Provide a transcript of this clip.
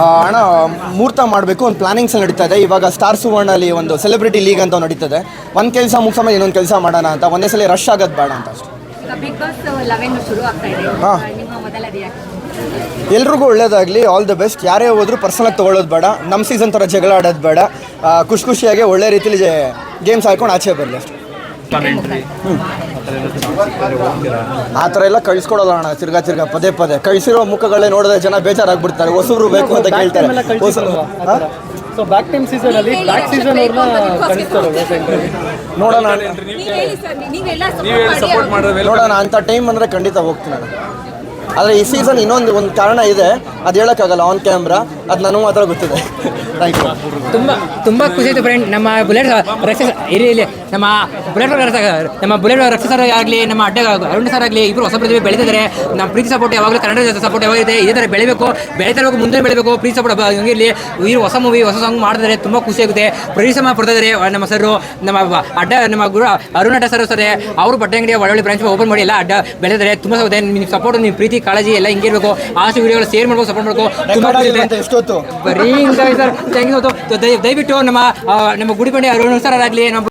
ಅಣ್ಣ ಮುಹೂರ್ತ ಮಾಡಬೇಕು ಒಂದು ಪ್ಲಾನಿಂಗ್ಸ್ ನಡೀತಾ ಇದೆ. ಇವಾಗ ಸ್ಟಾರ್ ಸುವರ್ಣಲ್ಲಿ ಒಂದು ಸೆಲೆಬ್ರಿಟಿ ಲೀಗ್ ಅಂತ ನಡೀತದೆ. ಒಂದು ಕೆಲಸ ಮುಗಿಸೋಮೇಲೆ ಇನ್ನೊಂದು ಕೆಲಸ ಮಾಡೋಣ ಅಂತ. ಒಂದೇ ಸಲ ರಶ್ ಆಗೋದು ಬೇಡ ಅಂತ ಅಷ್ಟೇ. ಹಾಂ. ಎಲ್ರಿಗೂ ಒಳ್ಳೇದಾಗಲಿ ಆಲ್ ದ ಬೆಸ್ಟ್ ಯಾರೇ ಹೋದ್ರು ಪರ್ಸನಲ್ ತೊಗೊಳ್ಳೋದು ಬೇಡ. ನಮ್ಮ ಸೀಸನ್ ಥರ ಜಗಳ ಆಡೋದು ಬೇಡ. ಖುಷಿ ಖುಷಿಯಾಗಿ ಒಳ್ಳೆ ರೀತಿಲಿ ಗೇಮ್ಸ್ ಆಡ್ಕೊಂಡು ಆಚೆ ಬರಲಿ ಅಷ್ಟೇ. ಆ ಥರ ಎಲ್ಲ ಕಳಿಸ್ಕೊಡೋಲ್ಲ ಅಣ್ಣ ತಿರ್ಗಾ ತಿರ್ಗಾ ಪದೇ ಪದೇ. ಕಳಿಸಿರೋ ಮುಖಗಳೇ ನೋಡಿದ್ರೆ ಜನ ಬೇಜಾರಾಗ್ಬಿಡ್ತಾರೆ. ಹೊಸಬ್ರು ಬೇಕು ಅಂತ ಕೇಳ್ತಾರೆ. ಸೊ ಬ್ಯಾಕ್ ಟೈಮ್ ಸೀಸನ್ ಅಲ್ಲಿ ಬ್ಯಾಕ್ ಸೀಸನ್ ಅವ್ರನ್ನ ಕಳಿಸ್ತಾರಲ್ವಾ ಸೆಂಟ್ರಲ್ಲಿ ನೋಡೋಣ ನೀವು ಹೇಳಿ ಸರ್ ನೀವೆಲ್ಲ ಸಪೋರ್ಟ್ ನೋಡೋಣ ಅಂತ ಟೈಮ್ ಅಂದರೆ ಖಂಡಿತ ಹೋಗ್ತೀನಿ ನಾನು ಆದರೆ ಈ ಸೀಸನ್ ಇನ್ನೊಂದು ಒಂದು ಕಾರಣ ಇದೆ. ಅದು ಹೇಳೋಕ್ಕಾಗಲ್ಲ ಆನ್ ಕ್ಯಾಮ್ರಾ ಅದು ನನಗೆ ಮಾತ್ರ ಗೊತ್ತಿದೆ. ಥ್ಯಾಂಕ್ ಯು ತುಂಬ ತುಂಬ ಖುಷಿ ಆಯಿತು ಫ್ರೆಂಡ್ ನಮ್ಮ ಬುಲೆಟ್ ರಕ್ಷಸ ಇರಿ ಇಲ್ಲಿ ನಮ್ಮ ಬುಲೆಟ್ ನಮ್ಮ ಬುಲೆಟ್ ರಕ್ಷಸರ್ ಆಗಲಿ ನಮ್ಮ ಅಡ್ಡ ಅರುಣ್ ಸರ್ ಆಗಲಿ ಇಬ್ಬರು ಹೊಸ ಪ್ರತಿಭೆ ಬೆಳೆದಿದ್ದಾರೆ. ನಮ್ಮ ಪ್ರೀತಿ ಸಪೋರ್ಟ್ ಯಾವಾಗಲೂ ಕನ್ನಡ ಸಪೋರ್ಟ್ ಯಾವಾಗಿದೆ ಇದೇ ಥರ ಬೆಳಿಬೇಕು ಬೆಳೀತಾ ಇರಬೇಕು ಮುಂದೆ ಬೆಳಿಬೇಕು ಪ್ರೀತಿ ಸಪೋರ್ಟ್ ಹಂಗಿರಲಿ. ಇವರು ಹೊಸ ಮೂವಿ ಹೊಸ ಸಾಂಗ್ ಮಾಡಿದರೆ ತುಂಬ ಖುಷಿ ಆಗುತ್ತೆ. ಪರಿಶ್ರಮ ಪಡ್ತಿದ್ದಾರೆ ನಮ್ಮ ಸರ್ ನಮ್ಮ ಅಡ್ಡ ನಮ್ಮ ಗುರು ಅರುಣ್ ಅಡ್ಡ ಸರ್ ಸರ್ ಅವರು ಬಟ್ಟೆ ಅಂಗಡಿ ಒಳ್ಳೊಳ್ಳೆ ಬ್ರಾಂಚ್ ಓಪನ್ ಮಾಡಿ ಎಲ್ಲ ಅಡ್ಡ ಬೆಳೆದಿದ್ದಾರೆ. ತುಂಬ ನಿಮ್ಮ ಸಪೋರ್ಟ್ ನಿಮ್ಮ ಪ್ರೀತಿ ಕಾಳಜಿ ಎಲ್ಲ ಹಿಂಗಿರಬೇಕು ಆಸು ವೀಡಿಯೋಗಳು ಶೇರ್ ಮಾಡ್ಬೇಕು ಸಪೋರ್ಟ್ ಮಾಡ್ಕೋ. ತುಂಬ ಬರೀ ಹಿಂಗಾಗಿ ಸರ್. ಥ್ಯಾಂಕ್ ಯು ದಯವಿಟ್ಟು ನಮ್ಮ ನಮ್ಮ ಗುಡಿಬಂಡೆ ಅರುಣ್ ಸರ್ ಆಗಲಿ ನಮ್ಮ